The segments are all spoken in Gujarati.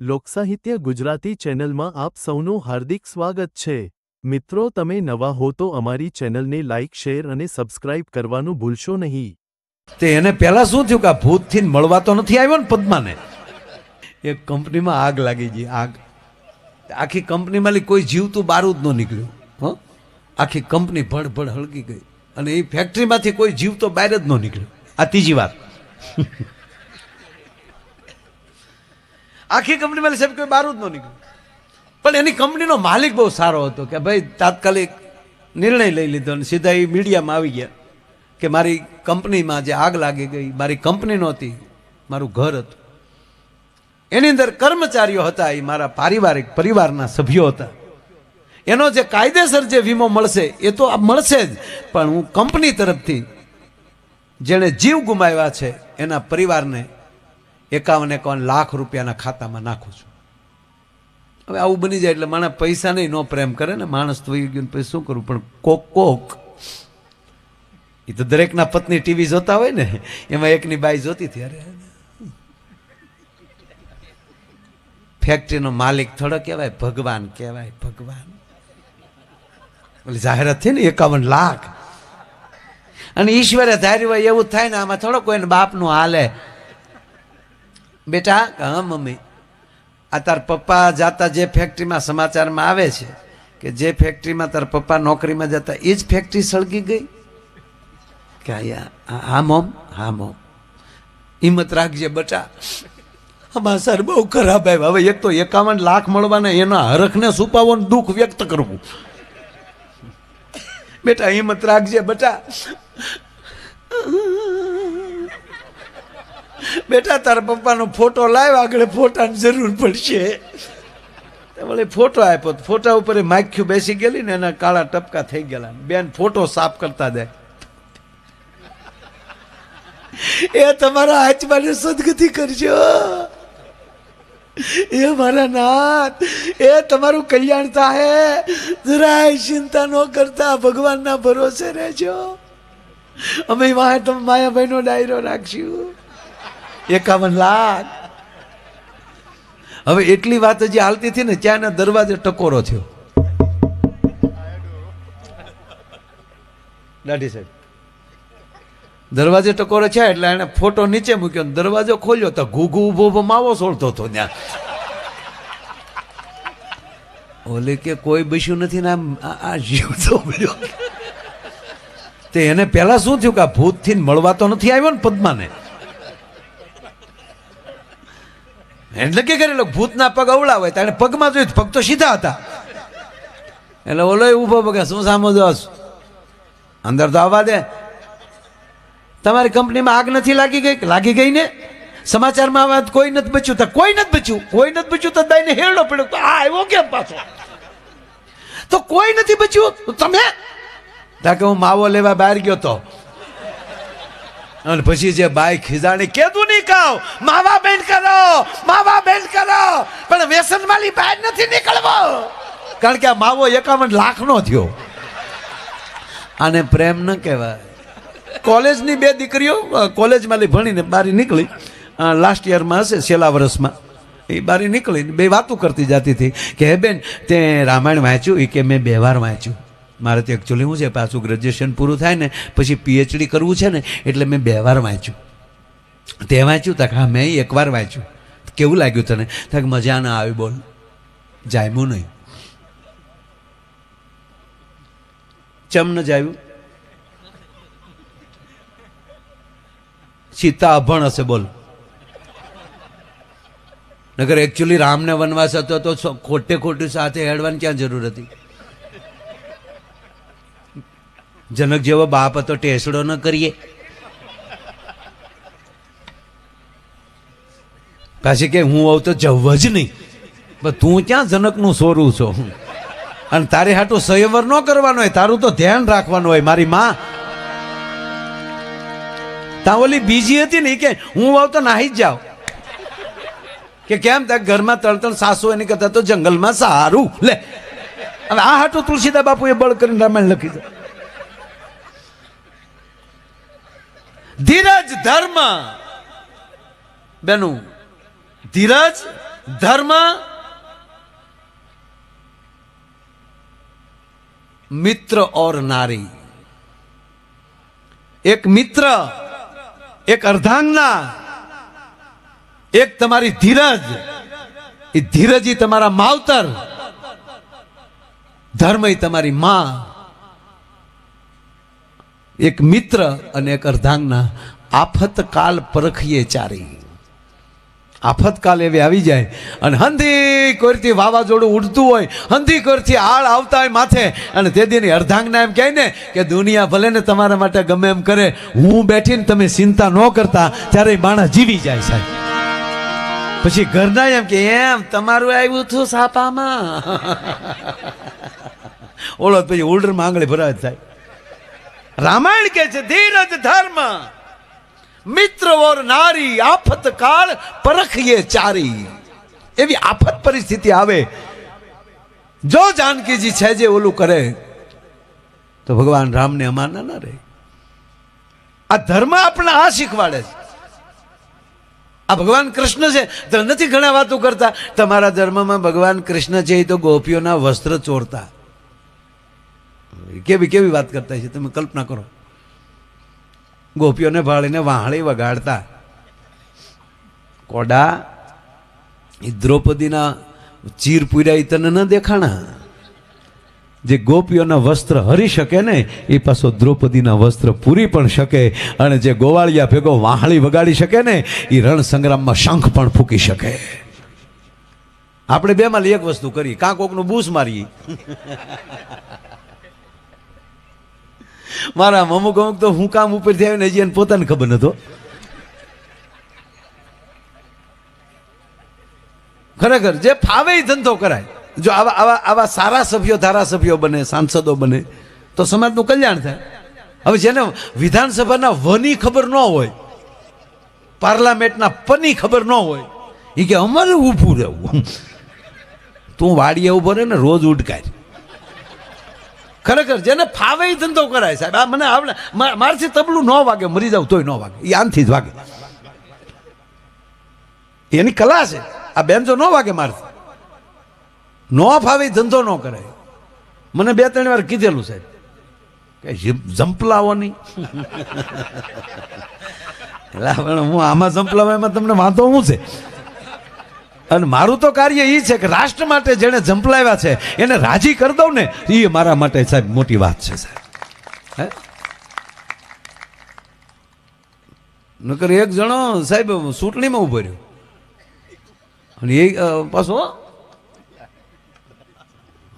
લોકસાહિત્ય ગુજરાતી ચેનલમાં આપ સૌનું હાર્દિક સ્વાગત છે. મિત્રો, તમે નવા હો તો અમારી ચેનલને લાઇક શેર અને સબસ્ક્રાઇબ કરવાનું ભૂલશો નહીં. તે એને પહેલા શું થયું કે આ ભૂતથી મળવા તો નથી આવ્યો ને પદ્માને? એક કંપનીમાં આગ લાગી ગઈ, આગ. આખી કંપનીમાં કોઈ જીવતું બારું જ ન નીકળ્યું, હં? આખી કંપની ભડ ભડ હળગી ગઈ અને એ ફેક્ટરીમાંથી કોઈ જીવતો બહાર જ ન નીકળ્યો. આ ત્રીજી વાર આખી કંપનીમાં સાહેબ કોઈ બારું જ ન નીકળ્યું પણ એની કંપનીનો માલિક બહુ સારો હતો કે ભાઈ તાત્કાલિક નિર્ણય લઈ લીધો અને સીધા એ મીડિયામાં આવી ગયા કે મારી કંપનીમાં જે આગ લાગી ગઈ, મારી કંપની નહોતી, મારું ઘર હતું. એની અંદર કર્મચારીઓ હતા એ મારા પારિવારિક પરિવારના સભ્યો હતા. એનો જે કાયદેસર જે વીમો મળશે એ તો આ મળશે જ, પણ હું કંપની તરફથી જેણે જીવ ગુમાવ્યા છે એના પરિવારને એકાવન એકાવન લાખ રૂપિયાના ખાતામાં નાખું છું. હવે આવું બની જાય એટલે માણસ પૈસા નહીં, નો પ્રેમ કરે ને માણસ તો ગયું પછી શું કરવું પણ કોક કોક એ તો દરેકના પત્ની ટીવી જોતા હોય ને, એમાં એકની બાઈ જોતી હતી, અરે ફેક્ટરીનો માલિક થોડો કહેવાય, ભગવાન કહેવાય, ભગવાન. એટલે જાહેરાત થઈ ને, એકાવન લાખ. અને ઈશ્વરે ધાર્યું હોય એવું થાય ને, આમાં થોડો કોઈને બાપનું હાલે. બેટા, હા, મમ્મી. આ તાર પપ્પા જાતા જે ફેક્ટરીમાં સમાચારમાં આવે છે કે જે ફેક્ટરીમાં તાર પપ્પા નોકરીમાં જતા એ જ ફેક્ટરી સળગી ગઈ? કે હા, મોમ હા, મોમ. હિંમત રાખજે, બટા. આમાં સર બહુ ખરાબ આવ્યા. હવે એક તો એકાવન લાખ મળવાના, એના હરખને સુપાવવાનું દુઃખ વ્યક્ત કરવું. બેટા, હિંમત રાખજે, બટા. બેટા, તારા પપ્પાનો ફોટો લાવ આગળ ફોટાની જરૂર પડશે. ભલે ફોટો આપ્યો ફોટા ઉપર માખ્યું બેસી ગયેલી ને એના કાળા ટપકા થઈ ગયેલા બેન ફોટો સાફ કરતા જાય એ તમારા આત્માને સદગતિ કરજો. એ મારા નાથ, એ તમારું કલ્યાણ થાય. જરાય ચિંતા ન કરતા, ભગવાનના ભરોસે રહેજો. અમે વાહ તમે માયાભાઈનો ડાયરો રાખશું. એકાવન લાખ. હવે એટલી વાત હજી હાલતી હતી ને, ત્યાંના દરવાજે ટકોરો થયો. દાઢી સાહેબ. દરવાજે ટકોરો છે એટલે એને ફોટો નીચે મૂક્યો ને દરવાજો ખોલ્યો તો ઘૂઘુ ઊભો ઊભો માવો સોળતો હતો ત્યાં. ઓલે કે કોઈ બસ્યું નથી ને આ જીવ તો તે એને પહેલા શું થયું કે આ ભૂતથી મળવા તો નથી આવ્યો ને પદ્માને? એટલે કે કરેલો ભૂતના પગ અવળા હોય તાણે પગમાં જોયું પગ તો સીધા હતા. એટલે ઓલો ઊભો પગે, શું સામો દોસ અંદર તો આવવા દે. તમારી કંપનીમાં આગ નથી લાગી ગઈ? લાગી ગઈ ને? સમાચારમાં આવે કોઈ નથી બચ્યું. તો કોઈ નથી બચ્યું. કોઈ નથી બચ્યું તો દાઈને હેરડો પડ્યો તો આ આવ્યો કેમ પાછો? તો કોઈ નથી બચ્યું. તમે? તા કે હું માવો લેવા બહાર ગયો તો. અને પછી જે બાઈ ખીજાણી, કેદું નહીં કહો માવા બેન કરો, માવા બેન કરો. પણ વ્યસન માલી બહાર નથી નીકળવો. કારણ કે આ માવો એકાવન લાખનો થયો. આને પ્રેમ ન કહેવાય. કોલેજની બે દીકરીઓ કોલેજમાંથી ભણીને બારી નીકળી. લાસ્ટ યરમાં હશે, છેલ્લા વર્ષમાં. એ બારી નીકળીને બે વાતો કરતી જતી હતી કે, હે બેન, તે રામાયણ વાંચ્યું? એ કે, મેં બે વાર વાંચ્યું. મારે તો એકચ્યુઅલી શું છે, પાછું ગ્રેજ્યુએશન પૂરું થાય ને, પછી પીએચડી કરવું છે ને, એટલે મેં બે વાર વાંચ્યું. તે વાંચ્યું, તક હા, મેં એકવાર વાંચ્યું. કેવું લાગ્યું તને? તક મજા ના આવી, બોલ. જામ્યું નહીં. ચમ ન જાયું? સીતા અભણ હશે, બોલ. નગર એકચ્યુઅલી રામને વનવાસ હતો, તો ખોટે ખોટું સાથે હેડવાની ક્યાં જરૂર હતી? જનક જેવો બાપ હતો, ટેસડો ન કરીએ. પાછી કે હું આવું તો જવ જ નહીં. પણ તું ક્યાં જનકનું સોરું છો? અને તારે હાટું સંયવર ન કરવાનો હોય, તારું તો ધ્યાન રાખવાનું હોય, મારી માં. ત્યાં ઓલી બીજી હતી ને કે, હું આવું તો નાહી જ જાઉં. કે કેમ ત્યાં ઘરમાં તળતળ સાસુ એની કરતા તો જંગલમાં સારું. લે. હવે આ હાટું તુલસીદા બાપુએ બળ કરીને રામાયણ લખી દે. ધીરજ ધર્મ. બેનું, ધીરજ ધર્મ મિત્ર ઓર નારી. એક મિત્ર, એક અર્ધાંગના. એક તમારી ધીરજ. એ ધીરજ તમારા માવતર. ધર્મ ઈ તમારી માં. એક મિત્ર અને એક અર્ધાંગના આફત કાલ પરખીએ ચારી આફત કાલ એવી આવી જાય અને હંધી કોરથી વાવાઝોડું ઉડતું હોય, હંધી કોરથી આળ આવતા હોય માથે અને તે દીની અર્ધાંગના એમ કહે ને કે દુનિયા ભલે ને તમારા માટે ગમે એમ કરે, હું બેઠીને તમે ચિંતા ન કરતા ત્યારે માણસ જીવી જાય સાહેબ. પછી ઘરના એમ કે, એમ, તમારું આવ્યું હતું સાપામાં. ઓળો પછી ઉલ્ડરમાં આંગળી ભરાય થાય રામાયણ કે છે, ધીરજ ધર્મ. મિત્ર ઓર નારી, આફત કાળ પરખીએ ચારી. એવી આફત પરિસ્થિતિ આવે. જો જાનકીજી છે જે ઓલું કરે, તો ભગવાન રામને અમાના ના રહે. આ ધર્મ આપણે આ શીખવાડે છે. આ ભગવાન કૃષ્ણ છે, તો નથી ઘણા વાતો કરતા. તમારા ધર્મમાં ભગવાન કૃષ્ણ છે, એ તો ગોપીઓના વસ્ત્ર ચોરતા. કેવી કેવી વાત કરતા છે તમે કલ્પના કરો. ગોપીઓને ભાળીને વાહળી વગાડતા. કોડા, એ દ્રૌપદીના ચીર પૂર્યા તને ન દેખાણા. જે ગોપીઓના વસ્ત્ર હરી શકે ને, એ પાછો દ્રૌપદીના વસ્ત્ર પૂરી પણ શકે અને જે ગોવાળિયા ભેગો વાહળી વગાડી શકે ને, એ રણ સંગ્રામમાં શંખ પણ ફૂકી શકે. આપણે બેમાં એક વસ્તુ કરી, કાં કોકનું બૂસ મારીએ. મારા અમુક અમુક તો હું કામ ઉપર આવીને હજી એને પોતાને ખબર નતો ખરેખર, જે ફાવે ધંધો કરાય. જો આવા આવા આવા સારા સભ્યો ધારાસભ્યો બને, સાંસદો બને, તો સમાજનું કલ્યાણ થાય. હવે જેને વિધાનસભાના વની ખબર ન હોય, પાર્લામેન્ટના પની ખબર ન હોય એ કે અમારે ઊભું રહેવું. તું વાડીએ ઊભો રહે ને રોજ ઉડકાય. ખરેખર જેને ફાવે ધંધો કરાય સાહેબ. આ મને આવડે મારથી તબલું ન વાગે, મરી જાવ તોય ન વાગે. એ આનથી જ વાગે. એની કલા છે. આ બેન જો ન વાગે મારથી. ન ફાવે ધંધો ન કરાય. મને બે, ત્રણ વાર કીધેલું સાહેબ. કે નહીં. એટલે પણ હું આમાં ઝંપલાવામાં તમને વાંધો શું છે? અને મારું તો કાર્ય એ છે કે રાષ્ટ્ર માટે જેણે ઝંપલાવ્યા છે, એને રાજી કરી દઉં ને એ મારા માટે સાહેબ મોટી વાત છે, સાહેબ. નકર એક જણો સાહેબ ચૂંટણીમાં ઊભો રહ્યો. અને એ પાછો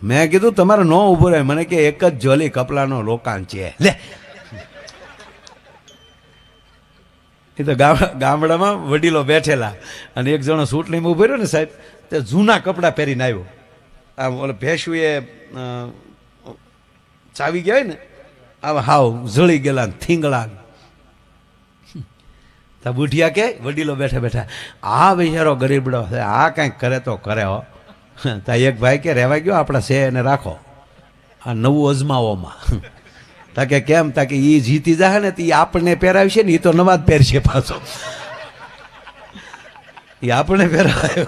મેં કીધું, તમારે ન ઊભો રહે. મને કે, એક જ જોલી કપડાનો લોકાન છે. લે. એ તો ગામ- ગામડામાં વડીલો બેઠેલા. અને એક જણો સૂટ લઈને ઊભો રહ્યો ને સાહેબ, તે જૂના કપડાં પહેરીને આવ્યો. આમ ઓલે એ ચાવી ગયા હોય ને, આવા હાવ જળી ગયેલા થીંગળા. તા બુઢિયા કે, વડીલો બેઠા બેઠા, આ બિચારો ગરીબડો છે આ કાંઈક કરે તો કરે હો. તા એક ભાઈ કે, રહેવા ગયો, આપણા છે એને રાખો. આ નવું અજમાવોમાં. તા કે કેમ? તાકે એ જીતી જાય ને તો એ આપણને પહેરાવશે ને એ તો નવા જ પહેરશે પાછો. એ આપણને પહેરાવ્યો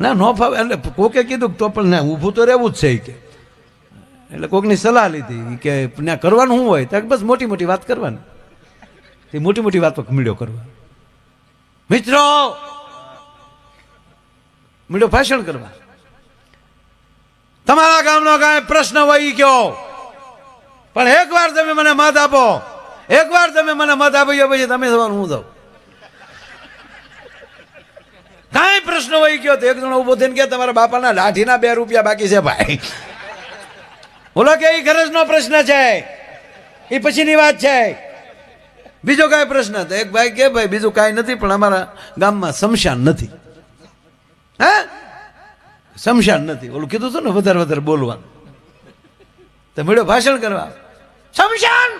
ના, નો ફાવે. એટલે કોકે કીધું તો પણ ના, ઊભું તો રહેવું જ છે કે. એટલે કોકની સલાહ લીધી. કે ત્યાં કરવાનું શું હોય? ત્યાં બસ મોટી મોટી વાત કરવાની. તે મોટી મોટી વાતો મીડિયો કરવા. મિત્રો! મીડિયો ભાષણ કરવા. તમારા ગામનો કાંઈ પ્રશ્ન હોય ગયો. પણ એકવાર તમે મને મત આપો, એકવાર તમે મને મત આપી ગયો પછી તમે થવાનું હું જાઉં? કાંઈ પ્રશ્ન વહી ગયો તો એક જણો ઊભો થઈને કે તમારા બાપાના લાઠીના બે રૂપિયા બાકી છે ભાઈ. બોલો કે એ ગરજનો પ્રશ્ન છે. એ પછીની વાત છે. બીજો કાંઈ પ્રશ્ન તો એક ભાઈ કે, ભાઈ, બીજું કાંઈ નથી, પણ અમારા ગામમાં શમશાન નથી. હે? શમશાન નથી. ઓલું કીધું હતું ને વધારે વધારે બોલવાનું. તો મળ્યો ભાષણ કરવા. શમશાન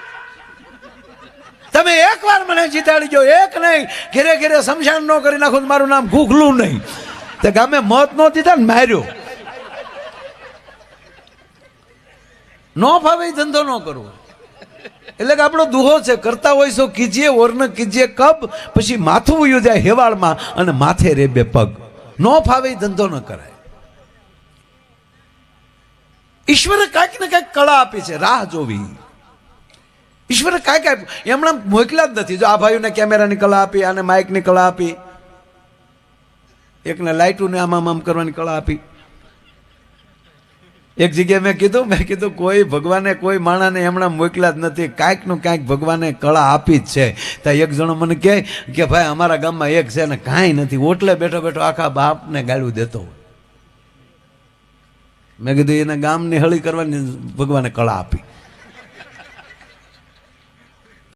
તમે એકવાર મને જીતાડી ગયો એક નહીં. ઘેરે ઘેરે શમશાન ન કરી નાખો મારું નામ ગૂગલું નહીં. તે ગામે મત ન દીધા ને માર્યો. ન ફાવે ધંધો ન કરવો. એટલે કે આપણો દુહો છે, કરતા હોય so કીજીએ ઓર્ન કીજીએ કબ, પછી માથું ઉયું હેવાળમાં અને માથે રે બે પગ. ન ફાવે ધંધો ન કરાય. ઈશ્વરે કાંઈક ને કાંઈક કળા આપી છે, રાહ જોવી. ઈશ્વરે કાંઈક આપ્યું. એમણે મોકલ્યા જ નથી. જો આ ભાઈઓને કેમેરાની કળા આપી, આને માઇકની કળા આપી, એકને લાઇટોને આમ આમ આમ કરવાની કળા આપી. એક જગ્યાએ મેં કીધું મેં કીધું, કોઈ ભગવાને, કોઈ માણાને એમણે મોકલ્યા જ નથી. કાંઈકનું કાંઈક ભગવાને કળા આપી જ છે. ત્યાં એક જણો મને કહે કે, ભાઈ, અમારા ગામમાં એક છે ને કાંઈ નથી. ઓટલે બેઠો બેઠો આખા બાપને ગાળું દેતો હોય. મેં કીધું એને ગામની હળી કરવાની ભગવાને કળા આપી.